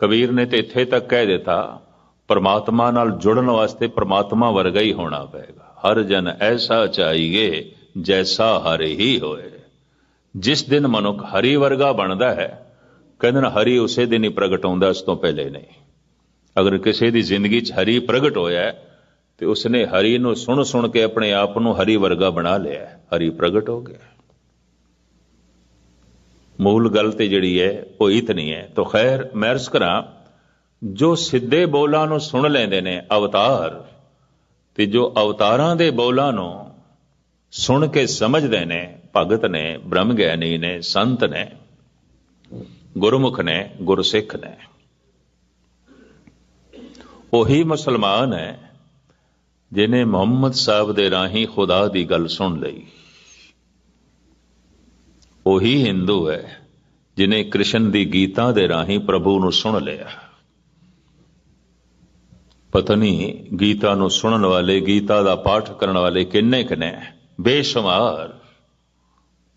ਕਬੀਰ ਨੇ ਤੇ ਇੱਥੇ ਤੱਕ ਕਹਿ ਦਿੱਤਾ ਪਰਮਾਤਮਾ ਨਾਲ ਜੁੜਨ ਵਾਸਤੇ ਪਰਮਾਤਮਾ ਵਰਗਾ ਹੀ ਹੋਣਾ ਪਏਗਾ। ਹਰ ਜਨ ਐਸਾ ਚਾਹੀਏ ਜੈਸਾ ਹਰਿ ਹੀ ਹੋਏ। ਜਿਸ ਦਿਨ ਮਨੁੱਖ ਹਰੀ ਵਰਗਾ ਬਣਦਾ ਹੈ ਕਹਿੰਦੇ ਨਾ ਹਰੀ ਉਸੇ ਦਿਨ ਹੀ ਪ੍ਰਗਟ ਹੁੰਦਾ ਉਸ ਤੋਂ ਪਹਿਲੇ ਨਹੀਂ। ਅਗਰ ਕਿਸੇ ਦੀ ਜ਼ਿੰਦਗੀ 'ਚ ਹਰੀ ਪ੍ਰਗਟ ਹੋਇਆ ਹੈ, ਤੇ ਉਸਨੇ ਹਰੀ ਨੂੰ ਸੁਣ ਸੁਣ ਕੇ ਆਪਣੇ ਆਪ ਨੂੰ ਹਰੀ ਵਰਗਾ ਬਣਾ ਲਿਆ ਹਰੀ ਪ੍ਰਗਟ ਹੋ ਗਿਆ। ਮੂਲ ਗੱਲ ਤੇ ਜਿਹੜੀ ਹੈ, ਉਹ ਇਤਨੀ ਹੈ। ਤਾਂ ਖੈਰ, ਮੈਂ ਅਰਜ਼ ਕਰਾਂ, ਜੋ ਸਿੱਧੇ ਬੋਲਾਂ ਨੂੰ ਸੁਣ ਲੈਂਦੇ ਨੇ ਅਵਤਾਰ, ਤੇ ਜੋ ਅਵਤਾਰਾਂ ਦੇ ਬੋਲਾਂ ਨੂੰ ਸੁਣ ਕੇ ਸਮਝਦੇ ਨੇ, ਭਗਤ ਨੇ ਬ੍ਰਹਮ ਗਿਆਨੀ ਨੇ, ਸੰਤ ਨੇ, ਗੁਰਮੁਖ ਨੇ, ਗੁਰਸਿੱਖ ਨੇ। ਉਹੀ ਮੁਸਲਮਾਨ ਹੈ ਜਿਨੇ ਮੁਹੰਮਦ ਸਾਹਿਬ ਦੇ ਰਾਹੀਂ ਖੁਦਾ ਦੀ ਗੱਲ ਸੁਣ ਲਈ। ਉਹੀ ਹਿੰਦੂ ਹੈ ਜਿਨੇ ਕ੍ਰਿਸ਼ਨ ਦੀ ਗੀਤਾ ਦੇ ਰਾਹੀਂ ਪ੍ਰਭੂ ਨੂੰ ਸੁਣ ਲਿਆ। ਪਤਾ ਨਹੀਂ ਗੀਤਾ ਨੂੰ ਸੁਣਨ ਵਾਲੇ, ਗੀਤਾ ਦਾ ਪਾਠ ਕਰਨ ਵਾਲੇ ਕਿੰਨੇ ਕਨੇ ਬੇਸ਼ੁਮਾਰ।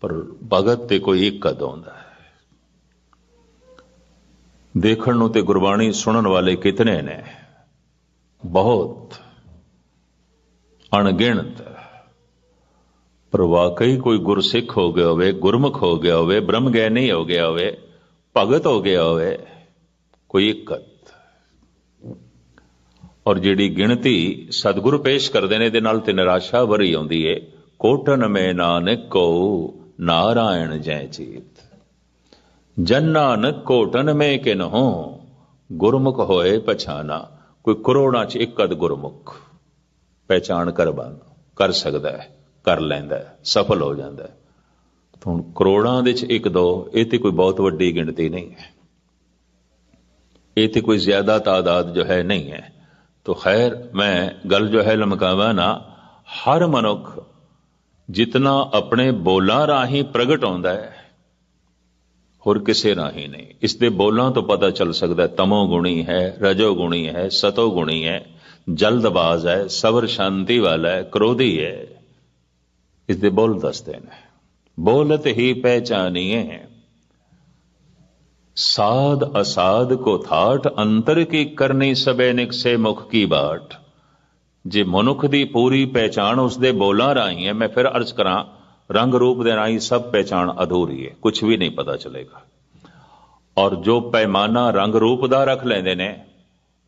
ਪਰ ਭਗਤ ਤੇ ਕੋਈ ਇੱਕ ਕਦ ਆਉਂਦਾ ਹੈ। ਦੇਖਣ ਨੂੰ ਤੇ ਗੁਰਬਾਣੀ ਸੁਣਨ ਵਾਲੇ ਕਿਤਨੇ ਨੇ? ਬਹੁਤ। ਅਣਗਿਣਤ। ਪਰ ਵਾਕਈ ਕੋਈ ਗੁਰਸਿੱਖ ਹੋ ਗਿਆ ਹੋਵੇ, ਗੁਰਮੁਖ ਹੋ ਗਿਆ ਹੋਵੇ ਬ੍ਰਹਮ ਗਿਆਨੀ ਹੋ ਗਿਆ ਹੋਵੇ, ਭਗਤ ਹੋ ਗਿਆ ਹੋਵੇ, ਕੋਈ ਇੱਕਤ ਔਰ ਜਿਹੜੀ ਗਿਣਤੀ ਸਤਿਗੁਰੂ ਪੇਸ਼ ਕਰਦੇ ਨੇ, ਇਹਦੇ ਨਾਲ ਤੇ ਨਿਰਾਸ਼ਾ ਭਰੀ ਆਉਂਦੀ ਏ, ਕੋਟਨ ਮੇ ਨਾਨਕ ਕੋ ਨਾਰਾਇਣ ਜੈ ਜੀਤ। ਜਨ ਨਾਨਕ ਕੋਟਨ ਮੇ ਕਿਨਹੋ ਗੁਰਮੁਖ ਹੋਏ ਪਛਾਨਾ, ਕੋਈ ਕਰੋੜਾਂ ਚ ਇੱਕ ਗੁਰਮੁਖ। ਪਹਿਚਾਨ ਕਰ ਬੰਦ ਕਰ ਸਕਦਾ ਹੈ। ਕਰ ਲੈਂਦਾ ਹੈ ਸਫਲ ਹੋ ਜਾਂਦਾ ਹੈ ਹੁਣ ਕਰੋੜਾਂ ਦੇ ਚ ਇੱਕ ਦੋ ਇਹ ਤੇ ਕੋਈ ਬਹੁਤ ਵੱਡੀ ਗਿਣਤੀ ਨਹੀਂ ਹੈ ਇਹ ਤੇ ਕੋਈ ਜ਼ਿਆਦਾ ਤਾਦਾਦ ਜੋ ਹੈ ਨਹੀਂ ਹੈ तो खैर मैं गल जो है लमकावा ना हर मनुख ਜਿਤਨਾ ਆਪਣੇ ਬੋਲਾਂ ਰਾਹੀਂ ਪ੍ਰਗਟ ਆਉਂਦਾ ਹੈ ਹੋਰ ਕਿਸੇ ਰਾਹੀਂ ਨਹੀਂ ਇਸ ਦੇ ਬੋਲਾਂ ਤੋਂ ਪਤਾ ਚੱਲ ਸਕਦਾ ਤਮੋ ਗੁਣੀ ਹੈ ਰਜੋ ਗੁਣੀ ਹੈ ਸਤੋ ਗੁਣੀ ਹੈ ਜਲਦਬਾਜ਼ ਹੈ ਸਬਰ ਸ਼ਾਂਤੀ ਵਾਲਾ ਹੈ ਕ੍ਰੋਧੀ ਹੈ ਇਸ ਦੇ ਬੋਲ ਦੱਸਦੇ ਨੇ। ਬੋਲਤ ਹੀ ਪਹਿਚਾਨੀਏ। ਸਾਧ ਅਸਾਧ ਕੋ ਥਾਟ ਅੰਤਰ ਕੀ ਕਰਨੀ ਸਬੇ ਨਿਕਸੇ ਮੁਖ ਕੀ ਬਾਟ। ਜੇ ਮਨੁੱਖ ਦੀ ਪੂਰੀ ਪਹਿਚਾਣ ਉਸਦੇ ਬੋਲਾਂ ਰਾਹੀਂ ਹੈ, ਮੈਂ ਫਿਰ ਅਰਜ਼ ਕਰਾਂ, ਰੰਗ ਰੂਪ ਦੇ ਰਾਹੀਂ ਸਭ ਪਹਿਚਾਣ ਅਧੂਰੀ ਹੈ ਕੁਝ ਵੀ ਨਹੀਂ ਪਤਾ ਚਲੇਗਾ। ਔਰ ਜੋ ਪੈਮਾਨਾ ਰੰਗ ਰੂਪ ਦਾ ਰੱਖ ਲੈਂਦੇ ਨੇ,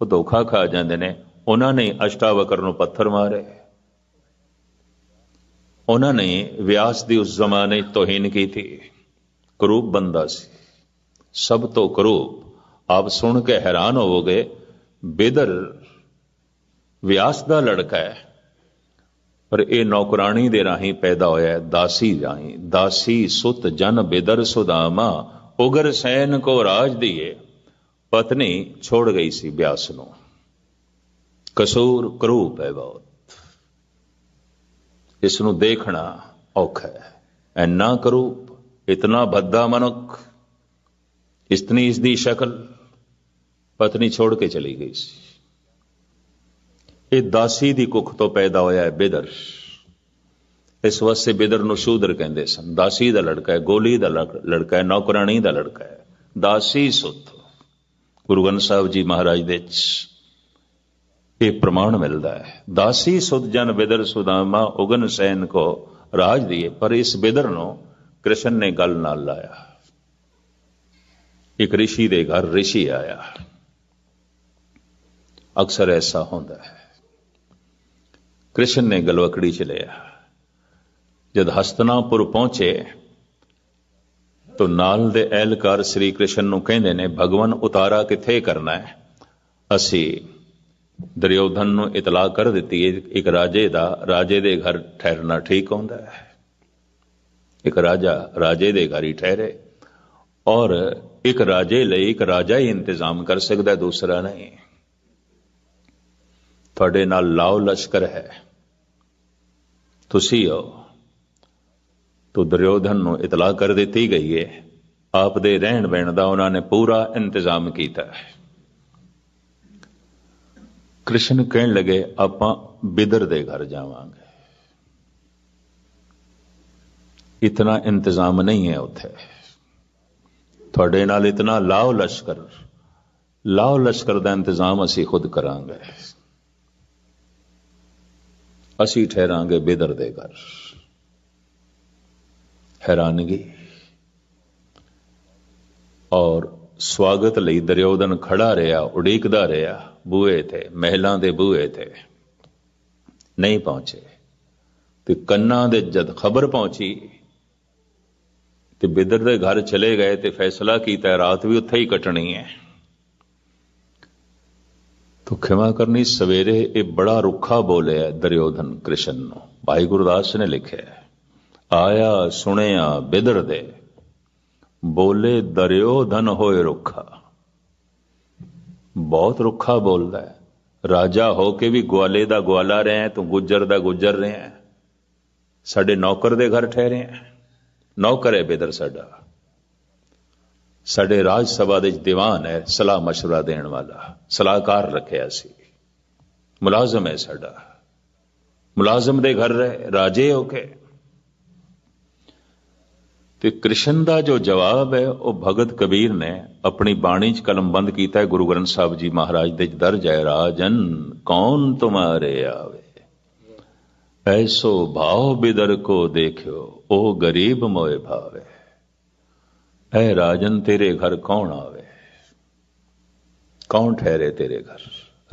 ਉਹ ਧੋਖਾ ਖਾ ਜਾਂਦੇ ਨੇ, ਉਹਨਾਂ ਨੇ ਅਸ਼ਟਾਵਕਰ ਨੂੰ ਪੱਥਰ ਮਾਰੇ। ਉਹਨਾਂ ਨੇ ਵਿਆਸ ਦੀ ਉਸ ਜ਼ਮਾਨੇ ਤੋਹੀਨ ਕੀਤੀ। ਕਰੂਪ ਬੰਦਾ ਸੀ। ਸਭ ਤੋਂ ਕਰੂਪ ਆਪ ਸੁਣ ਕੇ ਹੈਰਾਨ ਹੋਵੋਗੇ ਬੇਦਰ ਵਿਆਸ ਦਾ ਲੜਕਾ ਹੈ, ਪਰ ਇਹ ਨੌਕਰਾਨੀ ਦੇ ਰਾਹੀਂ ਪੈਦਾ ਹੋਇਆ ਹੈ, ਦਾਸੀ ਰਾਹੀਂ। ਦਾਸੀ ਸੁਤ ਜਨ ਬੇਦਰ ਸੁਦਾਮਾ ਉਗਰ ਸੈਨ ਕੋ ਰਾਜ ਦੀਏ। ਪਤਨੀ ਛੋੜ ਗਈ ਸੀ ਵਿਆਸ ਨੂੰ। ਕਸੂਰ ਕਰੂਪ ਹੈ ਬਹੁਤ। ਇਸ ਨੂੰ ਦੇਖਣਾ ਔਖਾ ਹੈ। ਐਨਾ ਕਰੂਪ ਇਤਨਾ ਭੱਦਾ ਮਨੁੱਖ ਇਤਨੀ ਇਸ ਦੀ ਸ਼ਕਲ ਪਤਨੀ ਛੋੜ ਕੇ ਚਲੀ ਗਈ ਸੀ। ਇਹ ਦਾਸੀ ਦੀ ਕੁੱਖ ਤੋਂ ਪੈਦਾ ਹੋਇਆ ਹੈ ਬਿਦਰ। ਇਸ ਵਾਸਤੇ ਬਿਦਰ ਨੂੰ ਸ਼ੂਦਰ ਕਹਿੰਦੇ ਸਨ। ਦਾਸੀ ਦਾ ਲੜਕਾ ਹੈ, ਗੋਲੀ ਦਾ ਲੜਕਾ ਹੈ, ਨੌਕਰਾਣੀ ਦਾ ਲੜਕਾ ਹੈ। ਦਾਸੀ ਸੁੱਤ ਗੁਰੂ ਗ੍ਰੰਥ ਸਾਹਿਬ ਜੀ ਮਹਾਰਾਜ ਦੇ ਚ ਇਹ ਪ੍ਰਮਾਣ ਮਿਲਦਾ ਹੈ ਦਾਸੀ ਸੁਤ ਜਨ ਬਿਦਰ ਸੁਦਾਮਾ ਉਗਨ ਸੈਨ ਕੋ ਰਾਜ ਦੀਏ ਪਰ ਇਸ ਬਿਦਰ ਨੂੰ ਕ੍ਰਿਸ਼ਨ ਨੇ ਗੱਲ ਨਾਲ ਲਾਇਆ ਇੱਕ ઋષਿ ਦੇ ਘਰ ઋષਿ ਆਇਆ ਅਕਸਰ ਐਸਾ ਹੁੰਦਾ ਹੈ ਕ੍ਰਿਸ਼ਨ ਨੇ ਗਲਵਕੜੀ ਚ ਲਿਆ ਜਦ ਹਸਤਨਾਪੁਰ ਪਹੁੰਚੇ ਤਾਂ ਨਾਲ ਦੇ ਐਲਕਾਰ ਸ੍ਰੀ ਕ੍ਰਿਸ਼ਨ ਨੂੰ ਕਹਿੰਦੇ ਨੇ ਭਗਵਾਨ ਉਤਾਰਾ ਕਿੱਥੇ ਕਰਨਾ ਹੈ ਅਸੀਂ ਦਰਯੋਧਨ ਨੂੰ ਇਤਲਾਹ ਕਰ ਦਿੱਤੀ ਇੱਕ ਰਾਜੇ ਦਾ, ਰਾਜੇ ਦੇ ਘਰ ਠਹਿਰਨਾ ਠੀਕ ਹੁੰਦਾ ਹੈ। ਇੱਕ ਰਾਜਾ ਰਾਜੇ ਦੇ ਘਰ ਹੀ ਠਹਿਰੇ ਔਰ ਇੱਕ ਰਾਜੇ ਲਈ ਇੱਕ ਰਾਜਾ ਹੀ ਇੰਤਜ਼ਾਮ ਕਰ ਸਕਦਾ ਦੂਸਰਾ ਨਹੀਂ। ਤੁਹਾਡੇ ਨਾਲ ਲਾਓ ਲਸ਼ਕਰ ਹੈ। ਤੁਸੀਂ ਹੋ ਤੋ ਦਰਯੋਧਨ ਨੂੰ ਇਤਲਾਹ ਕਰ ਦਿੱਤੀ ਗਈ ਹੈ। ਆਪ ਦੇ ਰਹਿਣ ਬਹਿਣ ਦਾ ਉਹਨਾਂ ਨੇ ਪੂਰਾ ਇੰਤਜ਼ਾਮ ਕੀਤਾ ਹੈ। ਕ੍ਰਿਸ਼ਨ ਕਹਿਣ ਲੱਗੇ, ਆਪਾਂ ਬਿਦਰ ਦੇ ਘਰ ਜਾਵਾਂਗੇ। ਇਤਨਾ ਇੰਤਜ਼ਾਮ ਨਹੀਂ ਹੈ ਉੱਥੇ। ਤੁਹਾਡੇ ਨਾਲ ਇਤਨਾ ਲਾਓ ਲਸ਼ਕਰ। ਲਾਓ ਲਸ਼ਕਰ ਦਾ ਇੰਤਜ਼ਾਮ ਅਸੀਂ ਖੁਦ ਕਰਾਂਗੇ। ਅਸੀਂ ਠਹਿਰਾਂਗੇ ਬਿਦਰ ਦੇ ਘਰ। ਹੈਰਾਨਗੀ। ਔਰ ਸਵਾਗਤ ਲਈ ਦਰਿਓਦਨ ਖੜਾ ਰਿਹਾ, ਉਡੀਕਦਾ ਰਿਹਾ। ਬੂਹੇ ਤੇ, ਮਹਿਲਾਂ ਦੇ ਬੂਹੇ ਤੇ ਨਹੀਂ ਪਹੁੰਚੇ। ਤੇ ਕੰਨਾਂ ਦੇ ਜਦ ਖਬਰ ਪਹੁੰਚੀ ਤੇ ਬਿਦਰ ਦੇ ਘਰ ਚਲੇ ਗਏ ਤੇ ਫੈਸਲਾ ਕੀਤਾ, ਰਾਤ ਵੀ ਉੱਥੇ ਹੀ ਕੱਟਣੀ ਹੈ। ਤੋ ਖਿਮਾ ਕਰਨੀ, ਸਵੇਰੇ ਇਹ ਬੜਾ ਰੁੱਖਾ ਬੋਲਿਆ ਦਰਿਓਧਨ ਕ੍ਰਿਸ਼ਨ ਨੂੰ। ਭਾਈ ਗੁਰਦਾਸ ਨੇ ਲਿਖਿਆ, ਆਇਆ, ਸੁਣਿਆ ਬਿਦਰ ਦੇ, ਬੋਲੇ ਦਰਯੋਧਨ ਹੋਏ ਰੁੱਖਾ। ਬਹੁਤ ਰੁੱਖਾ ਬੋਲਦਾ ਹੈ ਰਾਜਾ ਹੋ ਕੇ ਵੀ ਗਵਾਲੇ ਦਾ ਗਵਾਲਾ ਰਿਹਾ ਤੂੰ ਗੁੱਜਰ ਦਾ ਗੁੱਜਰ ਰਿਹਾ ਸਾਡੇ ਨੌਕਰ ਦੇ ਘਰ ਠਹਿਰੇ ਆ ਨੌਕਰ ਹੈ ਬਿਦਰ ਸਾਡਾ ਸਾਡੇ ਰਾਜ ਸਭਾ ਦੇ ਦੀਵਾਨ ਹੈ ਸਲਾਹ مشورہ ਦੇਣ ਵਾਲਾ ਸਲਾਹਕਾਰ ਰੱਖਿਆ ਸੀ ਮੁਲਾਜ਼ਮ ਹੈ ਸਾਡਾ ਮੁਲਾਜ਼ਮ ਦੇ ਘਰ ਰਹੇ ਰਾਜੇ ਹੋ ਕੇ ਤੇ ਕ੍ਰਿਸ਼ਨ ਦਾ ਜੋ ਜਵਾਬ ਹੈ, ਉਹ ਭਗਤ ਕਬੀਰ ਨੇ ਆਪਣੀ ਬਾਣੀ 'ਚ ਕਲਮਬੰਦ ਕੀਤਾ ਹੈ, ਗੁਰੂ ਗ੍ਰੰਥ ਸਾਹਿਬ ਜੀ ਮਹਾਰਾਜ ਦੇ ਦਰਜ ਹੈ ਰਾਜਨ, ਕੌਣ ਤੁਮਾਰੇ ਆਵੇ? ਐਸੋ ਭਾਵ ਬਿਦਰ ਕੋ ਦੇਖਿਓ, ਉਹ ਗਰੀਬ ਮੋਏ ਭਾਵੇ। ਐ ਰਾਜਨ, ਤੇਰੇ ਘਰ ਕੌਣ ਆਵੇ? ਕੌਣ ਠਹਿਰੇ ਤੇਰੇ ਘਰ?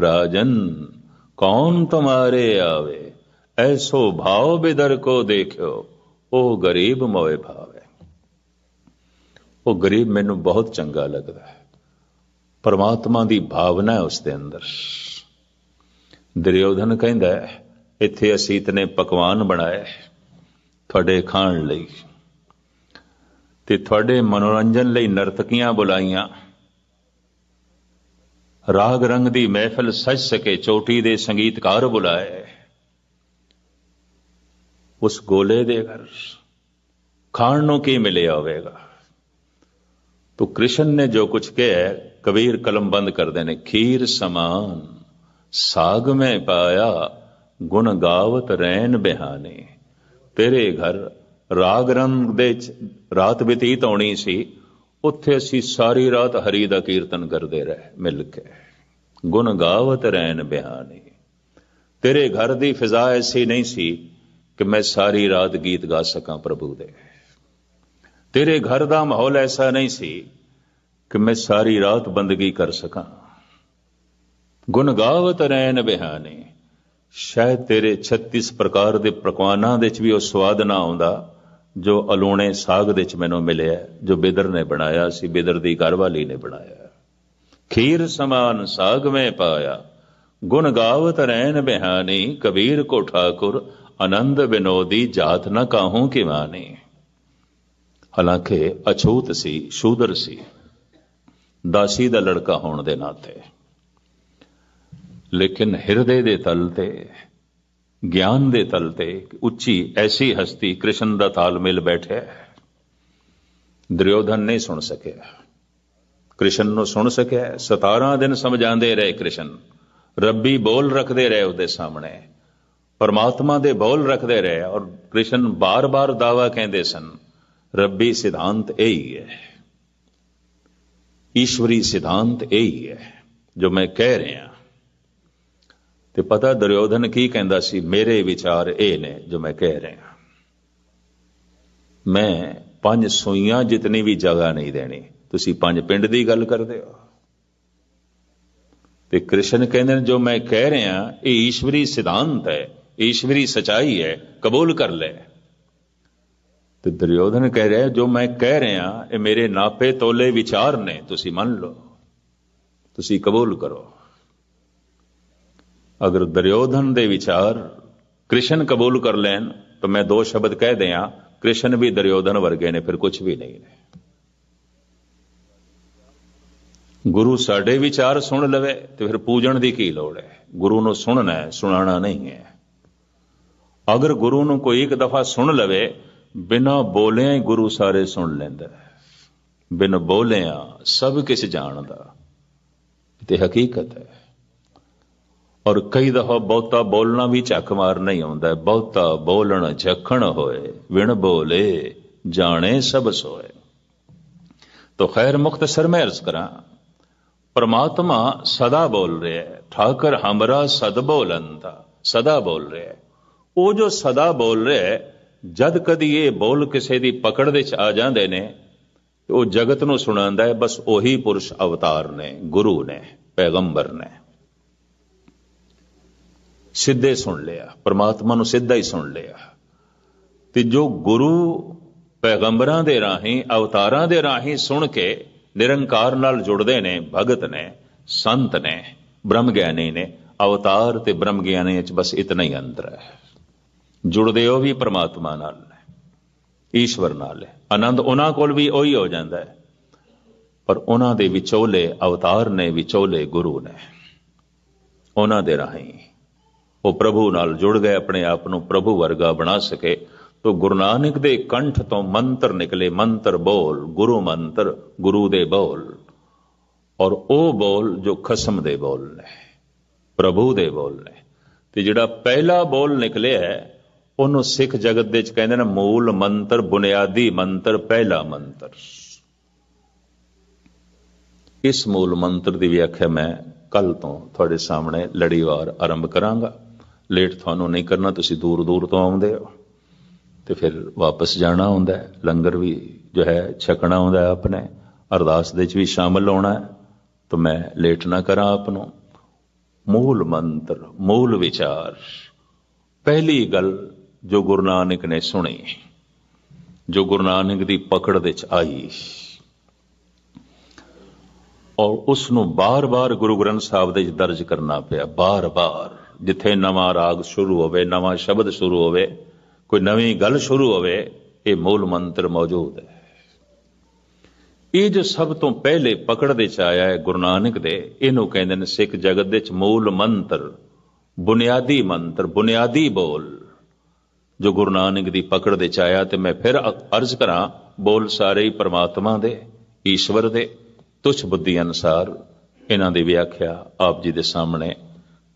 ਰਾਜਨ, ਕੌਣ ਤੁਮਾਰੇ ਆਵੇ? ਐਸੋ ਭਾਵ ਬਿਦਰ ਕੋ ਦੇਖਿਓ, ਉਹ ਗਰੀਬ ਮੋਏ ਭਾਵੇ। ਉਹ ਗਰੀਬ ਮੈਨੂੰ ਬਹੁਤ ਚੰਗਾ ਲੱਗਦਾ ਹੈ। ਪਰਮਾਤਮਾ ਦੀ ਭਾਵਨਾ ਹੈ ਉਸ ਦੇ ਅੰਦਰ। ਦਰਯੋਧਨ ਕਹਿੰਦਾ ਇੱਥੇ ਅਸੀਂ ਇਤਨੇ ਪਕਵਾਨ ਬਣਾਏ ਤੁਹਾਡੇ ਖਾਣ ਲਈ। ਤੇ ਤੁਹਾਡੇ ਮਨੋਰੰਜਨ ਲਈ ਨਰਤਕੀਆਂ ਬੁਲਾਈਆਂ। ਰਾਗ ਰੰਗ ਦੀ ਮਹਿਫਲ ਸਜ ਸਕੇ, ਚੋਟੀ ਦੇ ਸੰਗੀਤਕਾਰ ਬੁਲਾਏ ਉਸ ਗੋਲੇ ਦੇ ਘਰ ਖਾਣ ਨੂੰ ਕੀ ਮਿਲਿਆ ਹੋਵੇਗਾ? ਤੋ ਕ੍ਰਿਸ਼ਨ ਨੇ ਜੋ ਕੁਝ ਕਿਹਾ ਕਬੀਰ ਕਲਮ ਬੰਦ ਕਰਦੇ ਨੇ ਖੀਰ ਸਮਾਨ ਸਾਗ ਮੈਂ ਪਾਇਆ ਗੁਣ ਗਾਵਤ ਰਹਿਣ ਬਿਹਾਨੇ ਤੇਰੇ ਘਰ ਰਾਗ ਰੰਗ ਦੇ ਰਾਤ ਬਤੀਤ ਹੋਣੀ ਸੀ ਉੱਥੇ ਅਸੀਂ ਸਾਰੀ ਰਾਤ ਹਰੀ ਦਾ ਕੀਰਤਨ ਕਰਦੇ ਰਹੇ ਮਿਲ ਕੇ ਗੁਣ ਗਾਵਤ ਰਹਿਣ ਬਿਹਾਨੇ ਤੇਰੇ ਘਰ ਦੀ ਫਿਜ਼ਾ ਐਸੀ ਨਹੀਂ ਸੀ ਕਿ ਮੈਂ ਸਾਰੀ ਰਾਤ ਗੀਤ ਗਾ ਸਕਾਂ ਪ੍ਰਭੂ ਦੇ ਤੇਰੇ ਘਰ ਦਾ ਮਾਹੌਲ ਐਸਾ ਨਹੀਂ ਸੀ ਕਿ ਮੈਂ ਸਾਰੀ ਰਾਤ ਬੰਦਗੀ ਕਰ ਸਕਾਂ। ਗੁਣਗਾਵਤ ਗਾਵਤ ਰਹਿਣ ਬਿਹਾਨੇ, ਸ਼ਾਇਦ ਤੇਰੇ 36 ਪ੍ਰਕਾਰ ਦੇ ਪਕਵਾਨਾਂ ਦੇ ਵਿੱਚ ਵੀ ਉਹ ਸਵਾਦ ਨਾ ਆਉਂਦਾ, ਜੋ ਅਲੋਣੇ ਸਾਗ ਦੇ ਵਿੱਚ ਮੈਨੂੰ ਮਿਲਿਆ, ਜੋ ਬਿਦਰ ਨੇ ਬਣਾਇਆ ਸੀ, ਬਿਦਰ ਦੀ ਘਰਵਾਲੀ ਨੇ ਬਣਾਇਆ। ਖੀਰ ਸਮਾਨ ਸਾਗ ਮੈਂ ਪਾਇਆ ਗੁਣ ਗਾਵਤ ਰਹਿਣ ਬਿਹਾਨੀ, ਕਬੀਰ ਕੋ ਠਾਕੁਰ, ਆਨੰਦ ਬਿਨੋਦੀ ਜਾਤ ਨਾ ਕਾਹੂ ਕਿ ਮਾਨੀ। ਹਾਲਾਂਕਿ ਅਛੂਤ ਸੀ, ਸ਼ੂਦਰ ਸੀ। ਦਾਸੀ ਦਾ ਲੜਕਾ ਹੋਣ ਦੇ ਨਾਤੇ। ਲੇਕਿਨ ਹਿਰਦੇ ਦੇ ਤਲ ਤੇ, ਗਿਆਨ ਦੇ ਤਲ ਤੇ ਉੱਚੀ ਐਸੀ ਹਸਤੀ ਕ੍ਰਿਸ਼ਨ ਦਾ ਤਾਲਮੇਲ ਬੈਠਿਆ। ਦਰਿਓਧਨ ਨਹੀਂ ਸੁਣ ਸਕਿਆ। ਕ੍ਰਿਸ਼ਨ ਨੂੰ ਸੁਣ ਸਕਿਆ। 17 ਦਿਨ ਸਮਝਾਉਂਦੇ ਰਹੇ ਕ੍ਰਿਸ਼ਨ। ਰੱਬੀ ਬੋਲ ਰੱਖਦੇ ਰਹੇ ਉਹਦੇ ਸਾਹਮਣੇ। ਪਰਮਾਤਮਾ ਦੇ ਬੋਲ ਰੱਖਦੇ ਰਹੇ ਔਰ ਕ੍ਰਿਸ਼ਨ ਬਾਰ-ਬਾਰ ਦਾਵਾ ਕਹਿੰਦੇ ਸਨ। ਰੱਬੀ ਸਿਧਾਂਤ ਇਹੀ ਹੈ। ਈਸ਼ਵਰੀ ਸਿਧਾਂਤ ਇਹੀ ਹੈ, ਜੋ ਮੈਂ ਕਹਿ ਰਿਹਾ। ਤੇ ਪਤਾ ਦਰਿਓਧਨ ਕੀ ਕਹਿੰਦਾ ਸੀ? ਮੇਰੇ ਵਿਚਾਰ ਇਹ ਨੇ, ਜੋ ਮੈਂ ਕਹਿ ਰਿਹਾ। ਮੈਂ ਪੰਜ ਸੂਈਆਂ ਜਿਤਨੀ ਵੀ ਜਗ੍ਹਾ ਨਹੀਂ ਦੇਣੀ, ਤੁਸੀਂ ਪੰਜ ਪਿੰਡ ਦੀ ਗੱਲ ਕਰਦੇ ਹੋ। ਤੇ ਕ੍ਰਿਸ਼ਨ ਕਹਿੰਦੇ ਨੇ, ਜੋ ਮੈਂ ਕਹਿ ਰਿਹਾ, ਇਹ ਈਸ਼ਵਰੀ ਸਿਧਾਂਤ ਹੈ, ਈਸ਼ਵਰੀ ਸਚਾਈ ਹੈ, ਕਬੂਲ ਕਰ ਲੈ। ਤੇ ਦਰਿਓਧਨ ਕਹਿ ਰਿਹਾ, ਜੋ ਮੈਂ ਕਹਿ ਰਿਹਾ, ਇਹ ਮੇਰੇ ਨਾਪੇ ਤੋਲੇ ਵਿਚਾਰ ਨੇ, ਤੁਸੀਂ ਮੰਨ ਲਓ। ਤੁਸੀਂ ਕਬੂਲ ਕਰੋ। ਅਗਰ ਦਰਿਓਧਨ ਦੇ ਵਿਚਾਰ ਕ੍ਰਿਸ਼ਨ ਕਬੂਲ ਕਰ ਲੈਣ, ਤਾਂ ਮੈਂ ਦੋ ਸ਼ਬਦ ਕਹਿ ਦਿਆਂ, ਕ੍ਰਿਸ਼ਨ ਵੀ ਦਰਿਓਧਨ ਵਰਗੇ ਨੇ, ਫਿਰ ਕੁਝ ਵੀ ਨਹੀਂ ਨੇ। ਗੁਰੂ ਸਾਡੇ ਵਿਚਾਰ ਸੁਣ ਲਵੇ, ਤੇ ਫਿਰ ਪੂਜਣ ਦੀ ਕੀ ਲੋੜ ਹੈ? ਗੁਰੂ ਨੂੰ ਸੁਣਨਾ ਹੈ ਸੁਣਾਣਾ ਨਹੀਂ ਹੈ। ਅਗਰ ਗੁਰੂ ਨੂੰ ਕੋਈ ਇੱਕ ਦਫਾ ਸੁਣ ਲਵੇ ਬਿਨਾ ਬੋਲਿਆਂ ਹੀ ਗੁਰੂ ਸਾਰੇ ਸੁਣ ਲੈਂਦਾ ਬਿਨ ਬੋਲਿਆਂ ਸਭ ਕੁਝ ਜਾਣਦਾ। ਤੇ ਹਕੀਕਤ ਹੈ। ਔਰ ਕਈ ਦਫਾ ਬਹੁਤਾ ਬੋਲਣਾ ਵੀ ਝੱਕ ਮਾਰ ਨਹੀਂ ਆਉਂਦਾ। ਬਹੁਤਾ ਬੋਲਣ ਝੱਖਣ ਹੋਏ ਵਿਣ ਬੋਲੇ ਜਾਣੇ ਸਭ ਸੋਏ। ਤੋ ਖੈਰ ਮੁਖਤਸਰ ਮੈਂ ਅਰਜ਼ ਕਰਾਂ, ਪਰਮਾਤਮਾ ਸਦਾ ਬੋਲ ਰਿਹਾ ਹੈ। ਠਾਕਰ ਹਮਰਾ ਸਦ ਬੋਲੰਦਾ ਸਦਾ ਬੋਲ ਰਿਹਾ ਹੈ। ਉਹ ਜੋ ਸਦਾ ਬੋਲ ਰਿਹਾ ਹੈ ਜਦ ਕਦੀ ਇਹ ਬੋਲ ਕਿਸੇ ਦੀ ਪਕੜ ਦੇ ਚ ਆ ਜਾਂਦੇ ਨੇ ਉਹ ਜਗਤ ਨੂੰ ਸੁਣਾਉਂਦਾ ਹੈ, ਬਸ ਉਹੀ ਪੁਰਸ਼ ਅਵਤਾਰ ਨੇ, ਗੁਰੂ ਨੇ, ਪੈਗੰਬਰ ਨੇ। ਸਿੱਧੇ ਸੁਣ ਲਿਆ, ਪਰਮਾਤਮਾ ਨੂੰ ਸਿੱਧਾ ਹੀ ਸੁਣ ਲਿਆ। ਤੇ ਜੋ ਗੁਰੂ ਪੈਗੰਬਰਾਂ ਦੇ ਰਾਹੀਂ, ਅਵਤਾਰਾਂ ਦੇ ਰਾਹੀਂ ਸੁਣ ਕੇ ਨਿਰੰਕਾਰ ਨਾਲ ਜੁੜਦੇ ਨੇ, ਭਗਤ ਨੇ, ਸੰਤ ਨੇ ਬ੍ਰਹਮ ਗਿਆਨੀ ਨੇ, ਅਵਤਾਰ ਤੇ ਬ੍ਰਹਮ ਗਿਆਨੀ ਵਿੱਚ ਬਸ ਇਤਨਾ ਹੀ ਅੰਤਰ ਹੈ। ਜੁੜਦੇ ਉਹ ਵੀ ਪਰਮਾਤਮਾ ਨਾਲ ਈਸ਼ਵਰ ਨਾਲ ਹੈ। ਆਨੰਦ ਉਹਨਾਂ ਕੋਲ ਵੀ ਉਹੀ ਹੋ ਜਾਂਦਾ ਹੈ। ਪਰ ਉਹਨਾਂ ਦੇ ਵਿਚੋਲੇ ਅਵਤਾਰ ਨੇ ਵਿਚੋਲੇ ਗੁਰੂ ਨੇ। ਉਹਨਾਂ ਦੇ ਰਾਹੀਂ ਉਹ ਪ੍ਰਭੂ ਨਾਲ ਜੁੜ ਗਏ ਆਪਣੇ ਆਪ ਨੂੰ ਪ੍ਰਭੂ ਵਰਗਾ ਬਣਾ ਸਕੇ। ਤੋ ਗੁਰੂ ਨਾਨਕ ਦੇ ਕੰਠ ਤੋਂ ਮੰਤਰ ਨਿਕਲੇ ਮੰਤਰ ਬੋਲ ਗੁਰੂ ਮੰਤਰ ਗੁਰੂ ਦੇ ਬੋਲ। ਔਰ ਉਹ ਬੋਲ ਜੋ ਖਸਮ ਦੇ ਬੋਲ ਨੇ ਪ੍ਰਭੂ ਦੇ ਬੋਲ ਨੇ। ਤੇ ਜਿਹੜਾ ਪਹਿਲਾ ਬੋਲ ਨਿਕਲਿਆ ਹੈ, ਉਹਨੂੰ ਸਿੱਖ ਜਗਤ ਦੇ ਵਿੱਚ ਕਹਿੰਦੇ ਨੇ ਮੂਲ ਮੰਤਰ, ਬੁਨਿਆਦੀ ਮੰਤਰ, ਪਹਿਲਾ ਮੰਤਰ। ਇਸ ਮੂਲ ਮੰਤਰ ਦੀ ਵਿਆਖਿਆ ਮੈਂ ਕੱਲ ਤੋਂ ਤੁਹਾਡੇ ਸਾਹਮਣੇ ਲੜੀਵਾਰ ਆਰੰਭ ਕਰਾਂਗਾ। ਲੇਟ ਤੁਹਾਨੂੰ ਨਹੀਂ ਕਰਨਾ, ਤੁਸੀਂ ਦੂਰ ਦੂਰ ਤੋਂ ਆਉਂਦੇ ਹੋ। ਤੇ ਫਿਰ ਵਾਪਸ ਜਾਣਾ ਹੁੰਦਾ ਹੈ। ਲੰਗਰ ਵੀ ਜੋ ਹੈ, ਛਕਣਾ ਹੁੰਦਾ ਹੈ ਆਪਣੇ। ਅਰਦਾਸ ਦੇ ਵਿੱਚ ਵੀ ਸ਼ਾਮਲ ਹੋਣਾ ਹੈ। ਤਾਂ ਮੈਂ ਲੇਟ ਨਾ ਕਰਾਂ ਆਪ ਨੂੰ। ਮੂਲ ਮੰਤਰ, ਮੂਲ ਵਿਚਾਰ। ਪਹਿਲੀ ਗੱਲ ਜੋ ਗੁਰੂ ਨਾਨਕ ਨੇ ਸੁਣੀ, ਜੋ ਗੁਰੂ ਨਾਨਕ ਦੀ ਪਕੜ ਦੇ ਚ ਆਈ, ਔਰ ਉਸ ਨੂੰ ਬਾਰ-ਬਾਰ ਗੁਰੂ ਗ੍ਰੰਥ ਸਾਹਿਬ ਦੇ ਵਿੱਚ ਦਰਜ ਕਰਨਾ ਪਿਆ, ਬਾਰ-ਬਾਰ, ਜਿੱਥੇ ਨਵਾਂ ਰਾਗ ਸ਼ੁਰੂ ਹੋਵੇ, ਨਵਾਂ ਸ਼ਬਦ ਸ਼ੁਰੂ ਹੋਵੇ, ਕੋਈ ਨਵੀਂ ਗੱਲ ਸ਼ੁਰੂ ਹੋਵੇ, ਇਹ ਮੂਲ ਮੰਤਰ ਮੌਜੂਦ ਹੈ। ਇਹ ਜੋ ਸਭ ਤੋਂ ਪਹਿਲੇ ਪਕੜ ਦੇ ਚ ਆਇਆ ਹੈ ਗੁਰੂ ਨਾਨਕ ਦੇ, ਇਹਨੂੰ ਕਹਿੰਦੇ ਨੇ ਸਿੱਖ ਜਗਤ ਦੇ ਵਿੱਚ ਮੂਲ ਮੰਤਰ, ਬੁਨਿਆਦੀ ਮੰਤਰ, ਬੁਨਿਆਦੀ ਬੋਲ। ਜੋ ਗੁਰੂ ਨਾਨਕ ਦੀ ਪਕੜ ਦੇ ਚ ਆਇਆ ਤੇ ਮੈਂ ਫਿਰ ਅਰਜ਼ ਕਰਾਂ, ਬੋਲ ਸਾਰੇ ਹੀ ਪ੍ਰਮਾਤਮਾ ਦੇ, ਈਸ਼ਵਰ ਦੇ, ਤੁਛ ਬੁੱਧੀ ਅਨਸਾਰ। ਇਹਨਾਂ ਦੀ ਵਿਆਖਿਆ ਆਪ ਜੀ ਦੇ ਸਾਹਮਣੇ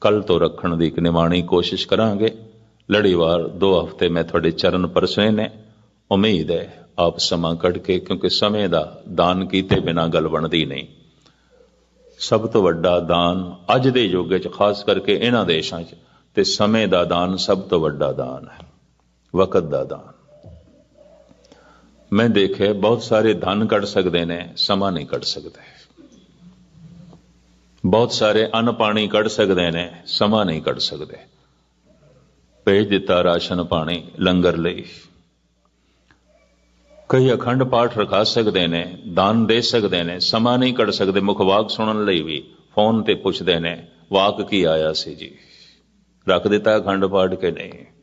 ਕੱਲ ਤੋਂ ਰੱਖਣ ਦੀ ਇੱਕ ਨਿਮਾਣੀ ਕੋਸ਼ਿਸ਼ ਕਰਾਂਗੇ। ਲੜੀਵਾਰ ਦੋ ਹਫ਼ਤੇ ਮੈਂ ਤੁਹਾਡੇ ਚਰਨ ਪਰਸੇ ਨੇ। ਉਮੀਦ ਹੈ ਆਪ ਸਮਾਂ ਕੱਢ ਕੇ, ਕਿਉਂਕਿ ਸਮੇਂ ਦਾ ਦਾਨ ਕੀਤੇ ਬਿਨਾਂ ਗੱਲ ਬਣਦੀ ਨਹੀਂ। ਸਭ ਤੋਂ ਵੱਡਾ ਦਾਨ ਅੱਜ ਦੇ ਯੁੱਗ ਵਿੱਚ ਖਾਸ ਕਰਕੇ ਇਹਨਾਂ ਦੇਸ਼ਾਂ 'ਚ, ਤੇ ਸਮੇਂ ਦਾ ਦਾਨ ਸਭ ਤੋਂ ਵੱਡਾ ਦਾਨ ਹੈ। ਵਕਤ ਦਾ ਦਾਨ। ਮੈਂ ਦੇਖਿਆ ਬਹੁਤ ਸਾਰੇ ਧਨ ਕੱਢ ਸਕਦੇ ਨੇ, ਸਮਾਂ ਨਹੀਂ ਕੱਢ ਸਕਦੇ। ਬਹੁਤ ਸਾਰੇ ਅੰਨ ਪਾਣੀ ਕੱਢ ਸਕਦੇ ਨੇ, ਸਮਾਂ ਨਹੀਂ ਕੱਢ ਸਕਦੇ। ਭੇਜ ਦਿੱਤਾ ਰਾਸ਼ਨ ਪਾਣੀ ਲੰਗਰ ਲਈ। ਕਈ ਅਖੰਡ ਪਾਠ ਰਖਾ ਸਕਦੇ ਨੇ, ਦਾਨ ਦੇ ਸਕਦੇ ਨੇ, ਸਮਾਂ ਨਹੀਂ ਕੱਢ ਸਕਦੇ। ਮੁਖਵਾਕ ਸੁਣਨ ਲਈ ਵੀ ਫੋਨ ਤੇ ਪੁੱਛਦੇ ਨੇ, ਵਾਕ ਕੀ ਆਇਆ ਸੀ ਜੀ? ਰੱਖ ਦਿੱਤਾ ਅਖੰਡ ਪਾਠ ਕੇ ਨਹੀਂ?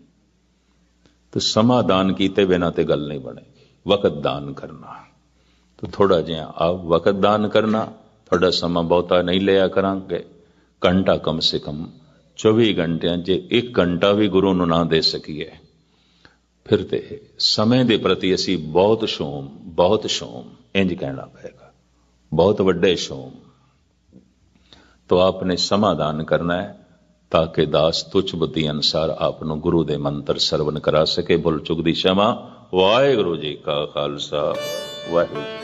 ਤੇ ਸਮਾਂ ਦਾਨ ਕੀਤੇ ਬਿਨਾਂ ਤੇ ਗੱਲ ਨਹੀਂ ਬਣੇਗੀ ਵਕਤ ਦਾਨ ਕਰਨਾ ਤਾਂ ਥੋੜਾ ਜਿਹਾ ਆਪ ਵਕਤ ਦਾਨ ਕਰਨਾ ਤੁਹਾਡਾ ਸਮਾਂ ਬਹੁਤਾ ਨਹੀਂ ਲਿਆ ਕਰਾਂਗੇ ਘੰਟਾ ਕਮ ਸੇ ਕਮ 24 ਘੰਟਿਆਂ 'ਚ 1 ਘੰਟਾ ਵੀ ਗੁਰੂ ਨੂੰ ਨਾ ਦੇ ਸਕੀਏ ਫਿਰ ਤੇ ਸਮੇਂ ਦੇ ਪ੍ਰਤੀ ਅਸੀਂ ਬਹੁਤ ਸ਼ੋਮ ਬਹੁਤ ਸ਼ੋਮ ਇੰਜ ਕਹਿਣਾ ਪਏਗਾ ਬਹੁਤ ਵੱਡੇ ਸ਼ੋਮ तो आपने समाधान करना है ਤਾਂ ਕਿ ਦਾਸ ਤੁਛ ਬੁੱਧੀ ਅਨਸਾਰ ਆਪ ਨੂੰ ਗੁਰੂ ਦੇ ਮੰਤਰ ਸਰਵਨ ਕਰਾ ਸਕੇ। ਬੁਲ ਚੁੱਕ ਦੀ ਸ਼ਮਾ। ਵਾਹਿਗੁਰੂ ਜੀ ਕਾ ਖਾਲਸਾ। ਵਾਹਿਗੁਰੂ